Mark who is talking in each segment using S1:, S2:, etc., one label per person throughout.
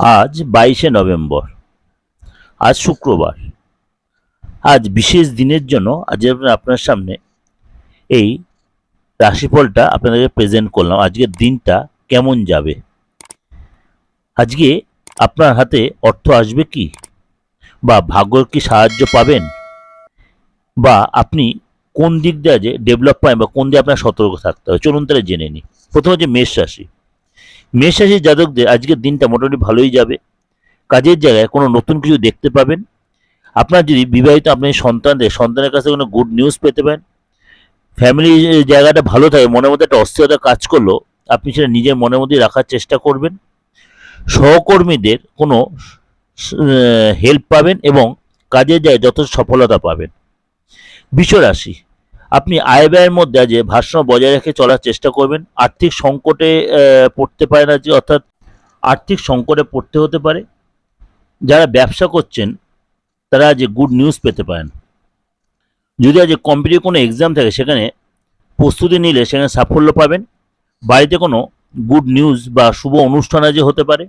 S1: আজ বাইশে নভেম্বর, আজ শুক্রবার। আজ বিশেষ দিনের জন্য আজ আপনার সামনে এই রাশিফলটা আপনাদেরকে প্রেজেন্ট করলাম। আজকের দিনটা কেমন যাবে? আজকে আপনার হাতে অর্থ আসবে কি? বা ভাগ্যর কি সাহায্য পাবেন? বা আপনি কোন দিক দিয়ে যে ডেভেলপ পাবেন বা কোন দিয়ে আপনার সতর্ক থাকতে হবে? চলুন তাহলে জেনে নিই। প্রথম হচ্ছে মেষ রাশি। মেষ জাতকদের আজকের দিনটা মোটামুটি ভালোই যাবে। কাজের জায়গায় কোনো নতুন কিছু দেখতে পাবেন। আপনার যদি বিবাহিত আপনি সন্তানদের, সন্তানের কাছে কোনো গুড নিউজ পেতে পারেন। ফ্যামিলি জায়গাটা ভালো থাকে, মনের মধ্যে একটা অস্থিরতা কাজ করল, আপনি সেটা নিজের মনের মধ্যেই রাখার চেষ্টা করবেন। সহকর্মীদের কোনো হেল্প পাবেন এবং কাজের জায়গায় যথেষ্ট সফলতা পাবেন। বিশ্বরাশি আপনি আয় ব্যয়ের মধ্যে আজ ভারসাম্য বজায় রেখে চলার চেষ্টা করবেন, আর্থিক সংকটে পড়তে পারেন আজকে অর্থাৎ আর্থিক সংকটে পড়তে হতে পারে। যারা ব্যবসা করছেন, তারা আজ গুড নিউজ পেতে পারেন। যদি আজ কম্পিটিভ কোনো এক্সাম থাকে, সেখানে প্রস্তুতি নিলে সেখানে সাফল্য পাবেন। বাড়িতে কোনো গুড নিউজ বা শুভ অনুষ্ঠান আজ হতে পারে।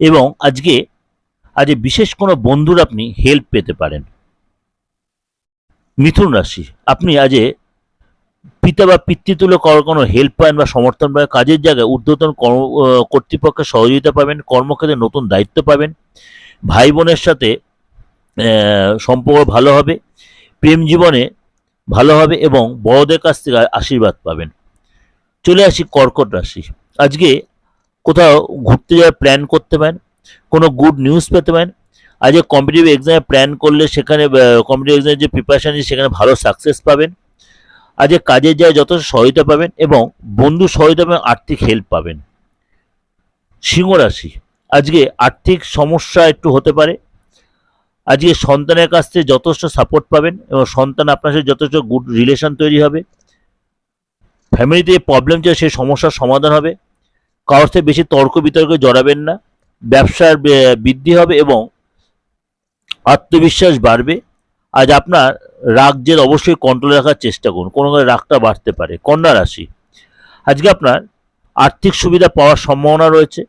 S1: এবং আজকে আজ বিশেষ কোনো বন্ধুর আপনি হেল্প পেতে পারেন। মিথুন রাশি, আপনি আজে পিতা বা পিতৃতুল্য কোনো হেল্প পাবেন বা সমর্থন পাবেন কাজের জায়গায় ঊর্ধ্বতন কর্ম কর্তৃপক্ষের সহযোগিতা পাবেন, কর্মক্ষেত্রে নতুন দায়িত্ব পাবেন, ভাই বোনের সাথে সম্পর্ক ভালো হবে, প্রেম জীবনে ভালো হবে এবং বড়দের কাছ থেকে আশীর্বাদ পাবেন। চলে আসি কর্কট রাশি, আজকে কোথাও ঘুরতে যাওয়ার প্ল্যান করতে পারেন, কোনো গুড নিউজ পেতে পারেন আজকে কম্পিটিটিভ এক্সামে প্ল্যান করলে সেখানে কম্পিটিটিভ এক্সামের যে প্রিপারেশন সেখানে ভালো সাকসেস পাবেন। আজকে কাজের জায়গায় যথেষ্ট সহায়তা পাবেন এবং বন্ধু সহায়তা এবং আর্থিক হেল্প পাবেন। সিংহ রাশি, আজকে আর্থিক সমস্যা একটু হতে পারে। আজকে সন্তানের কাছ থেকে যথেষ্ট সাপোর্ট পাবেন এবং সন্তান আপনার সাথে যথেষ্ট গুড রিলেশন তৈরি হবে। ফ্যামিলিতে যে প্রবলেম ছিল, সেই সমস্যার সমাধান হবে। কারোর সাথে বেশি তর্ক বিতর্কে জড়াবেন না। ব্যবসার বৃদ্ধি হবে এবং আত্মবিশ্বাস বাড়বে। আজ আপনার রাগ জেদ অবশ্যই কন্ট্রোলে রাখার চেষ্টা করুন। কোনো রাগটা বাড়তে পারে। কন্যা রাশি, আজকে আপনার আর্থিক সুবিধা পাওয়ার সম্ভাবনা রয়েছে।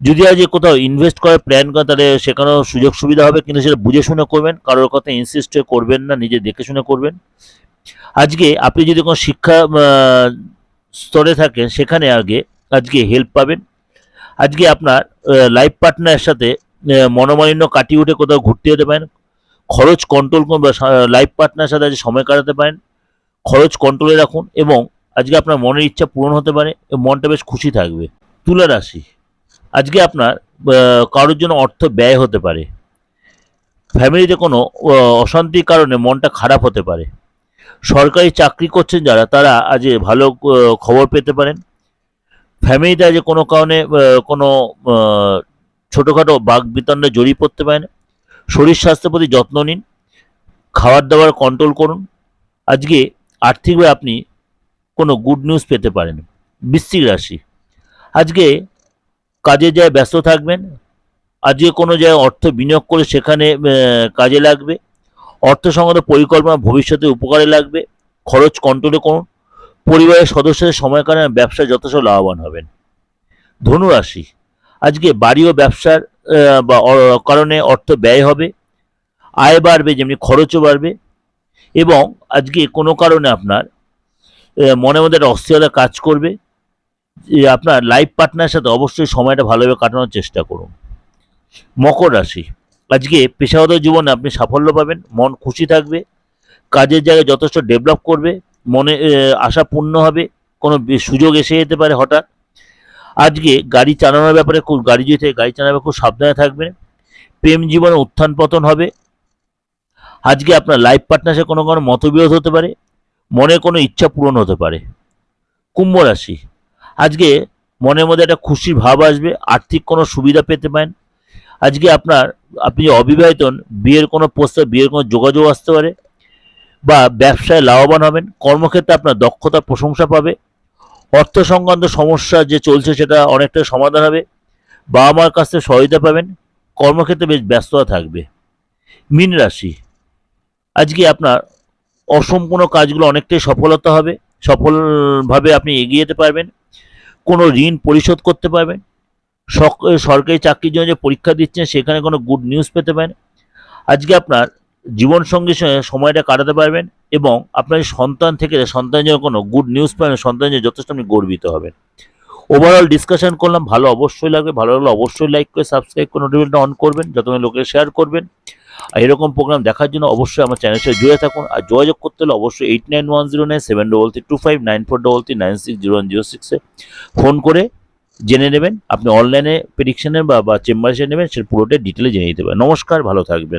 S1: যদি আজ কোথাও ইনভেস্ট করার প্ল্যান করেন, তাহলে সেখানেও সুযোগ সুবিধা হবে, কিন্তু সেটা বুঝে শুনে করবেন। কারোর কথা ইনসিস্ট করবেন না, নিজে দেখে শুনে করবেন। আজকে আপনি যদি কোনো শিক্ষা স্তরে থাকেন, সেখানে আগে, আজকে হেল্প পাবেন। আজকে আপনার লাইফ পার্টনারের সাথে মনোমালিন্য কাটিয়ে উঠে কোথাও ঘুরতে যেতে পারেন। খরচ কন্ট্রোল করুন লাইফ পার্টনারের সাথে সময় কাটাতে পারেন। খরচ কন্ট্রোলে রাখুন এবং আজকে আপনার মনের ইচ্ছা পূরণ হতে পারে মনটা বেশ খুশি থাকবে। তুলা রাশি, আজকে আপনার কারোর জন্য অর্থ ব্যয় হতে পারে। ফ্যামিলিতে কোনো অশান্তির কারণে মনটা খারাপ হতে পারে। সরকারি চাকরি করছেন যারা, তারা আজ ভালো খবর পেতে পারেন। ফ্যামিলিতে আজ কোনো কারণে কোনো ছোটোখাটো বাঘ বিতণ্ডে জড়িয়ে পড়তে পারেন। শরীর স্বাস্থ্যের প্রতি যত্ন নিন। খাবার দাবার কন্ট্রোল করুন। আজকে আর্থিকভাবে আপনি কোনো গুড নিউজ পেতে পারেন। বৃশ্চিক রাশি। আজকে কাজে যায় ব্যস্ত থাকবেন। আজকে কোনো জায়গায় অর্থ বিনিয়োগ করে সেখানে কাজে লাগবে। অর্থ সংগত পরিকল্পনা ভবিষ্যতে উপকারে লাগবে। খরচ কন্ট্রোলে করুন। পরিবারের সদস্যদের সময় কারণে ব্যবসায় যথেষ্ট লাভবান হবেন। ধনুরাশি আজকে বাড়ি ও ব্যবসার বা কারণে অর্থ ব্যয় হবে, আয় বাড়বে, যেমনি খরচও বাড়বে, এবং আজকে কোনো কারণে আপনার মনের মধ্যে একটা অস্থিরতা কাজ করবে আপনার লাইফ পার্টনারের সাথে অবশ্যই সময়টা ভালোভাবে কাটানোর চেষ্টা করুন। মকর রাশি, আজকে পেশাগত জীবনে আপনি সাফল্য পাবেন, মন খুশি থাকবে, কাজের জায়গায় যথেষ্ট ডেভেলপ করবে, মনে আশা পূর্ণ হবে, কোনো সুযোগ এসে যেতে পারে হঠাৎ আজকে গাড়ি চালানোর ব্যাপারে খুব গাড়ি যদি গাড়ি চালানোর খুব সাবধানে থাকবেন। প্রেম জীবনে উত্থান পতন হবে। আজকে আপনার লাইফ পার্টনারের কোনো কোনো মতবিরোধ হতে পারে। মনে কোনো ইচ্ছা পূরণ হতে পারে। কুম্ভ রাশি। আজকে মনের মধ্যে একটা খুশির ভাব আসবে। আর্থিক কোনো সুবিধা পেতে পারেন। আজকে আপনার আপনি যে অবিবাহিত হন, বিয়ের কোনো প্রস্তাব বিয়ের কোনো যোগাযোগ আসতে পারে। বা ব্যবসায় লাভবান হবেন। কর্মক্ষেত্রে আপনার দক্ষতা প্রশংসা পাবে। অর্থ সংক্রান্ত সমস্যা যে চলছে সেটা অনেকটা সমাধান হবে। বাবা মার কাছ থেকে সহায়তা পাবেন। কর্মক্ষেত্রে বেশ ব্যস্ততা থাকবে। মীন রাশি, আজকে আপনার অসম্পূর্ণ কাজগুলো অনেকটাই সফলতা হবে। সফলভাবে আপনি এগিয়ে যেতে পারবেন। কোনো ঋণ পরিশোধ করতে পারবেন। সরকারি চাকরির জন্য যে পরীক্ষা দিচ্ছেন, সেখানে কোনো গুড নিউজ পেতে পারেন। আজকে আপনার জীবন সঙ্গে সময়টা কাটাতে পারবেন এবং আপনার সন্তান থেকে সন্তানের জন্য কোনো গুড নিউজ পাবেন সন্তান জন্য যথেষ্ট আপনি গর্বিত হবেন। ওভারঅল ডিসকাশন করলাম, ভালো অবশ্যই লাগবে, ভালো লাগলে অবশ্যই লাইক করে সাবস্ক্রাইব করে নোটিফিকেশনটা অন করবেন যত লোকে শেয়ার করবেন। আর এরকম প্রোগ্রাম দেখার জন্য অবশ্যই আমার চ্যানেলের সাথে জুড়ে থাকুন, আর যোগাযোগ করতে হলে অবশ্যই eight nine one zero nine seven double three two five nine four double three nine six zero one zero সিক্সে ফোন করে জেনে নেবেন। আপনি অনলাইনে প্রেডিকশনের বা চেম্বারে নেবেন, সেটা পুরোটাই ডিটেলে জেনে নিতে পারেন। নমস্কার, ভালো থাকবেন।